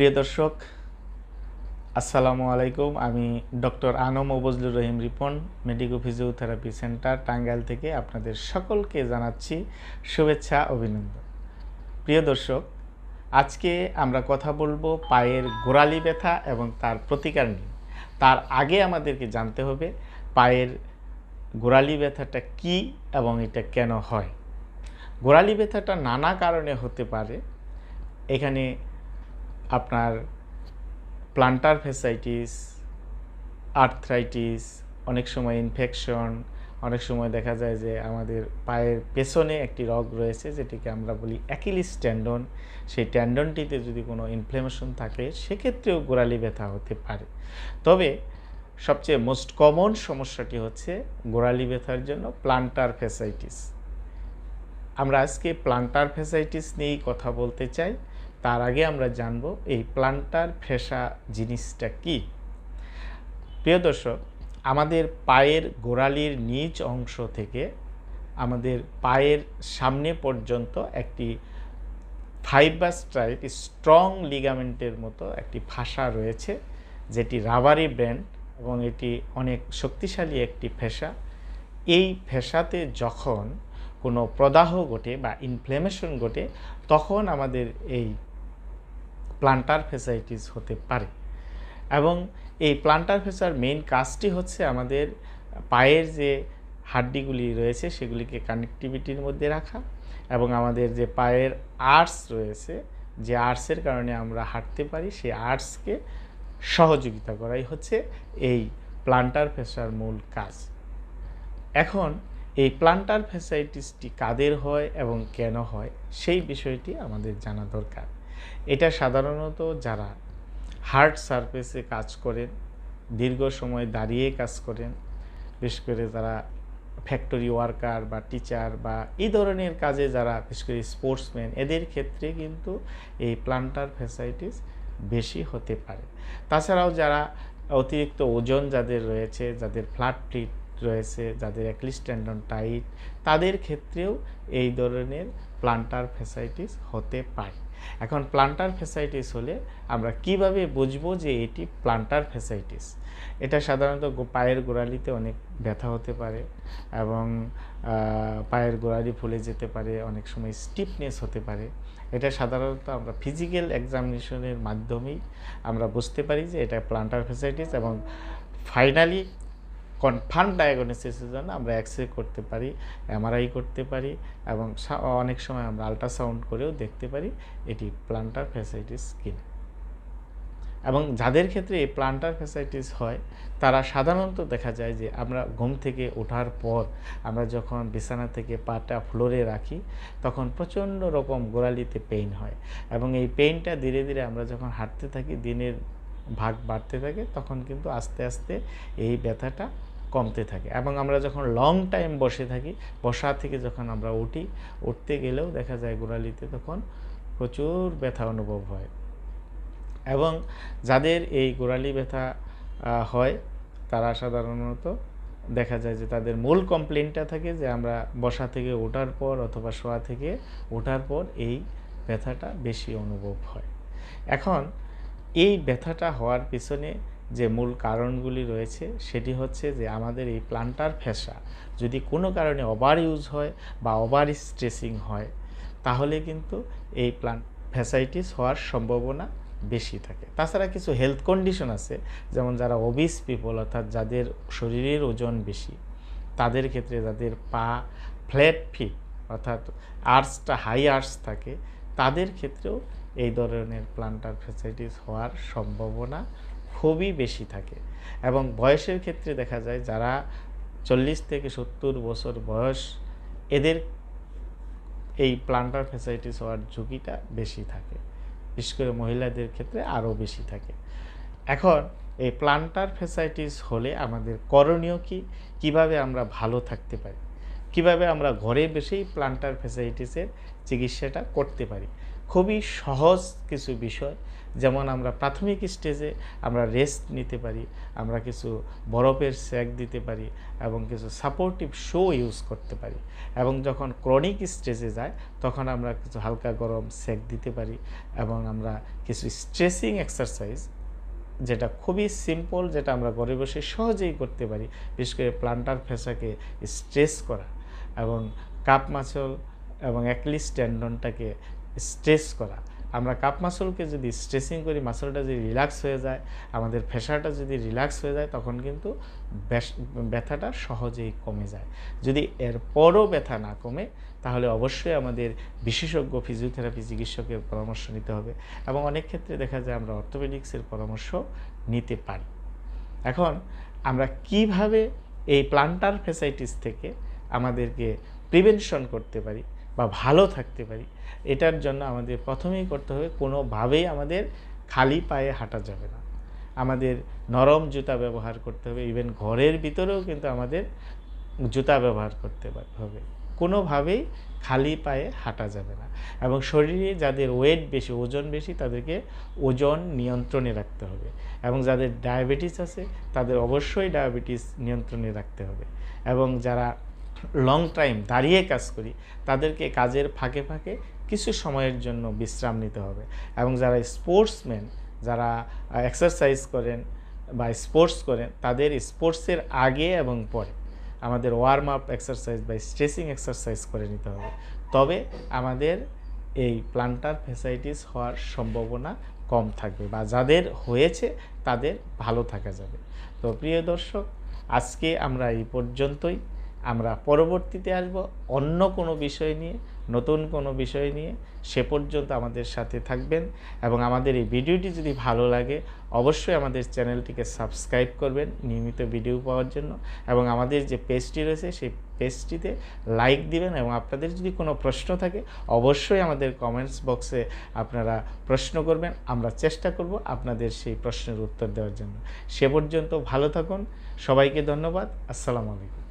প্রিয় দর্শক, আসসালামু আলাইকুম। আমি doctor ANM Obazlur Rahim Ripon, medico physiotherapy centre, Tangail থেকে আপনাদের সকলকে জানাচ্ছি শুভেচ্ছা, অভিনন্দন। প্রিয় দর্শক, আজকে আমরা কথা বলব পায়ের গোড়ালি ব্যথা এবং তার প্রতিকার নিয়ে। তার আগে আমাদেরকে জানতে হবে পায়ের গোড়ালি ব্যথাটা কি এবং এটা কেন হয়। গোড়ালি ব্যথাটা নানা কারণে হতে পারে। এখানে আপনার প্লান্টার ফেসাইটিস আর্থ্রাইটিস অনেক সময় ইনফেকশন অনেক সময় দেখা যায় যে আমাদের পায়ের পেছনে একটি রগ রয়েছে যেটিকে আমরা বলি অ্যাকিলিস ট্যান্ডন সেই ট্যান্ডনটিতে যদি কোনো ইনফ্লেমেশন থাকে, সেক্ষেত্রেও গোড়ালি ব্যথা হতে পারে। তবে সবচেয়ে মোস্ট কমন সমস্যাটি হচ্ছে গোড়ালি ব্যথার জন্য প্লান্টার ফেসাইটিস আমরা আজকে প্লান্টার ফেসাইটিস নিয়েই কথা বলতে চাই। তার আগে আমরা জানব এই প্লান্টার ফেসা জিনিসটা কি। প্রিয় দর্শক, আমাদের পায়ের গোড়ালির নিচ অংশ থেকে আমাদের পায়ের সামনে পর্যন্ত একটি ফাইবাস টাইপ স্ট্রং লিগামেন্টের মতো একটি ফাঁসা রয়েছে, যেটি রাবারি ব্যান্ড এবং এটি অনেক শক্তিশালী একটি ফেসা। এই ফেসাতে যখন কোনো প্রদাহ ঘটে বা ইনফ্লেমেশন ঘটে, তখন আমাদের এই প্লান্টার ফেসাইটিস হতে পারে। এবং এই প্লান্টার ফেসার মেইন কাজটি হচ্ছে আমাদের পায়ের যে হাড্ডিগুলি রয়েছে, সেগুলিকে কানেক্টিভিটির মধ্যে রাখা এবং আমাদের যে পায়ের আর্টস রয়েছে, যে আর্টসের কারণে আমরা হাঁটতে পারি, সেই আর্টসকে সহযোগিতা করাই হচ্ছে এই প্লান্টার ফেসার মূল কাজ। এখন এই প্লান্টার ফেসাইটিসটি কাদের হয় এবং কেন হয়, সেই বিষয়টি আমাদের জানা দরকার। এটা সাধারণত যারা হার্ড সারফেসে কাজ করেন, দীর্ঘ সময় দাঁড়িয়ে কাজ করেন, বিশেষ করে যারা ফ্যাক্টরি ওয়ার্কার বা টিচার বা এই ধরনের কাজে যারা, বিশেষ করে স্পোর্টসম্যান এদের ক্ষেত্রে কিন্তু এই প্লান্টার ফ্যাসাইটিস বেশি হতে পারে। তাছাড়াও যারা অতিরিক্ত ওজন যাদের রয়েছে, যাদের ফ্ল্যাট ফিট রয়েছে, যাদের অ্যাক্লিস টেন্ডন টাইট তাদের ক্ষেত্রেও এই ধরনের প্লান্টার ফ্যাসাইটিস হতে পারে। এখন প্লান্টার ফেসাইটিস হলে আমরা কীভাবে বুঝব যে এটি প্লান্টার ফেসাইটিস এটা সাধারণত পায়ের গোড়ালিতে অনেক ব্যথা হতে পারে এবং পায়ের গোড়ালি ফুলে যেতে পারে, অনেক সময় স্টিফনেস হতে পারে। এটা সাধারণত আমরা ফিজিক্যাল এক্সামিনেশনের মাধ্যমেই আমরা বুঝতে পারি যে এটা প্লান্টার ফেসাইটিস এবং ফাইনালি কনফার্ম ডায়াগনোসিসের জন্য আমরা এক্স করতে পারি এমআরআই করতে পারি এবং অনেক সময় আমরা আল্ট্রাসাউন্ড করেও দেখতে পারি এটি প্লান্টার ফ্যাসাইটিস কিনা এবং যাদের ক্ষেত্রে এই প্লান্টার ফ্যাসাইটিস হয়, তারা সাধারণত দেখা যায় যে আমরা ঘুম থেকে ওঠার পর আমরা যখন বিছানা থেকে পাটা ফ্লোরে রাখি, তখন প্রচণ্ড রকম গোড়ালিতে পেইন হয় এবং এই পেইনটা ধীরে ধীরে আমরা যখন হাঁটতে থাকি, দিনের ভাগ বাড়তে থাকে, তখন কিন্তু আস্তে আস্তে এই ব্যথাটা কমতে থাকে। এবং আমরা যখন লং টাইম বসে থাকি বসা থেকে যখন আমরা উঠি, উঠতে গেলেও দেখা যায় গোড়ালিতে তখন প্রচুর ব্যথা অনুভব হয়। এবং যাদের এই গোড়ালি ব্যথা হয়, তারা সাধারণত দেখা যায় যে তাদের মূল কমপ্লেনটা থাকে যে আমরা বসা থেকে ওঠার পর অথবা শোয়া থেকে ওঠার পর এই ব্যথাটা বেশি অনুভব হয়। এখন এই ব্যথাটা হওয়ার পিছনে যে মূল কারণগুলি রয়েছে, সেটি হচ্ছে যে আমাদের এই প্লান্টার ফেসা যদি কোনো কারণে ওভার ইউজ হয় বা ওভার স্ট্রেসিং হয়, তাহলে কিন্তু এই প্লান্ট ফ্যাসাইটিস হওয়ার সম্ভাবনা বেশি থাকে। তাছাড়া কিছু হেলথ কন্ডিশন আছে, যেমন যারা ওবিস পিপল অর্থাৎ যাদের শরীরের ওজন বেশি, তাদের ক্ষেত্রে যাদের পা ফ্ল্যাট ফিট অর্থাৎ আর্টসটা হাই আর্টস থাকে, তাদের ক্ষেত্রেও এই ধরনের প্লান্টার ফ্যাসাইটিস হওয়ার সম্ভাবনা খুবই বেশি থাকে। এবং বয়সের ক্ষেত্রে দেখা যায় যারা চল্লিশ থেকে সত্তর বছর বয়স, এদের এই প্লান্টার ফ্যাসাইটিস হওয়ার ঝুঁকিটা বেশি থাকে। বিশেষ করে মহিলাদের ক্ষেত্রে আরও বেশি থাকে। এখন এই প্লান্টার ফ্যাসাইটিস হলে আমাদের করণীয় কি? কীভাবে আমরা ভালো থাকতে পারি? কীভাবে আমরা ঘরে বসেই প্লান্টার ফ্যাসাইটিসের চিকিৎসাটা করতে পারি? খুবই সহজ কিছু বিষয়। যেমন আমরা প্রাথমিক স্টেজে আমরা রেস্ট নিতে পারি, আমরা কিছু বরফের স্যাক দিতে পারি এবং কিছু সাপোর্টিভ শো ইউজ করতে পারি। এবং যখন ক্রনিক স্টেজে যায়, তখন আমরা কিছু হালকা গরম স্যাক দিতে পারি এবং আমরা কিছু স্ট্রেসিং এক্সারসাইজ যেটা খুবই সিম্পল যেটা আমরা ঘরে বসে সহজেই করতে পারি, বিশেষ করে প্লান্টার ফেসাকে স্ট্রেস করা এবং কাপ মাছল এবং অ্যাকলিস টেন্ডনটাকে স্ট্রেস করা। আমরা কাপ মাসলকে যদি স্ট্রেসিং করি মাসলটা যদি রিল্যাক্স হয়ে যায়, আমাদের ফেসাটা যদি রিল্যাক্স হয়ে যায়, তখন কিন্তু ব্যথাটা সহজেই কমে যায়। যদি এরপরও ব্যথা না কমে, তাহলে অবশ্যই আমাদের বিশেষজ্ঞ ফিজিওথেরাপি চিকিৎসকের পরামর্শ নিতে হবে এবং অনেক ক্ষেত্রে দেখা যায় আমরা অর্থোপেডিক্সের পরামর্শ নিতে পারি। এখন আমরা কীভাবে এই প্লান্টার ফেসাইটিস থেকে আমাদেরকে প্রিভেনশন করতে পারি? বা ভালো থাকতে পারি, এটার জন্য আমাদের প্রথমেই করতে হবে, কোনোভাবেই আমাদের খালি পায়ে হাঁটা যাবে না। আমাদের নরম জুতা ব্যবহার করতে হবে ইভেন ঘরের ভিতরেও কিন্তু আমাদের জুতা ব্যবহার করতে হবে। কোনোভাবেই খালি পায়ে হাঁটা যাবে না এবং শরীরে যাদের ওয়েট বেশি, ওজন বেশি, তাদেরকে ওজন নিয়ন্ত্রণে রাখতে হবে এবং যাদের ডায়াবেটিস আছে, তাদের অবশ্যই ডায়াবেটিস নিয়ন্ত্রণে রাখতে হবে এবং যারা লং টাইম দাঁড়িয়ে কাজ করি, তাদেরকে কাজের ফাঁকে ফাঁকে কিছু সময়ের জন্য বিশ্রাম নিতে হবে। এবং যারা স্পোর্টসম্যান যারা এক্সারসাইজ করেন বা স্পোর্টস করেন, তাদের স্পোর্টসের আগে এবং পরে আমাদের ওয়ার্ম আপ এক্সারসাইজ বা স্ট্রেচিং এক্সারসাইজ করে নিতে হবে। তবে আমাদের এই প্লান্টার ফেসাইটিস হওয়ার সম্ভাবনা কম থাকবে বা যাদের হয়েছে তাদের ভালো থাকা যাবে। তো প্রিয় দর্শক, আজকে আমরা এই পর্যন্তই। আমরা পরবর্তীতে আসব অন্য কোনো বিষয় নিয়ে, নতুন কোনো বিষয় নিয়ে। সে পর্যন্ত আমাদের সাথে থাকবেন এবং আমাদের এই ভিডিওটি যদি ভালো লাগে, অবশ্যই আমাদের চ্যানেলটিকে সাবস্ক্রাইব করবেন নিয়মিত ভিডিও পাওয়ার জন্য এবং আমাদের যে পেজটি রয়েছে, সেই পেজটিতে লাইক দিবেন এবং আপনাদের যদি কোনো প্রশ্ন থাকে, অবশ্যই আমাদের কমেন্টস বক্সে আপনারা প্রশ্ন করবেন। আমরা চেষ্টা করব আপনাদের সেই প্রশ্নের উত্তর দেওয়ার জন্য। সে পর্যন্ত ভালো থাকুন। সবাইকে ধন্যবাদ। আসসালামু আলাইকুম।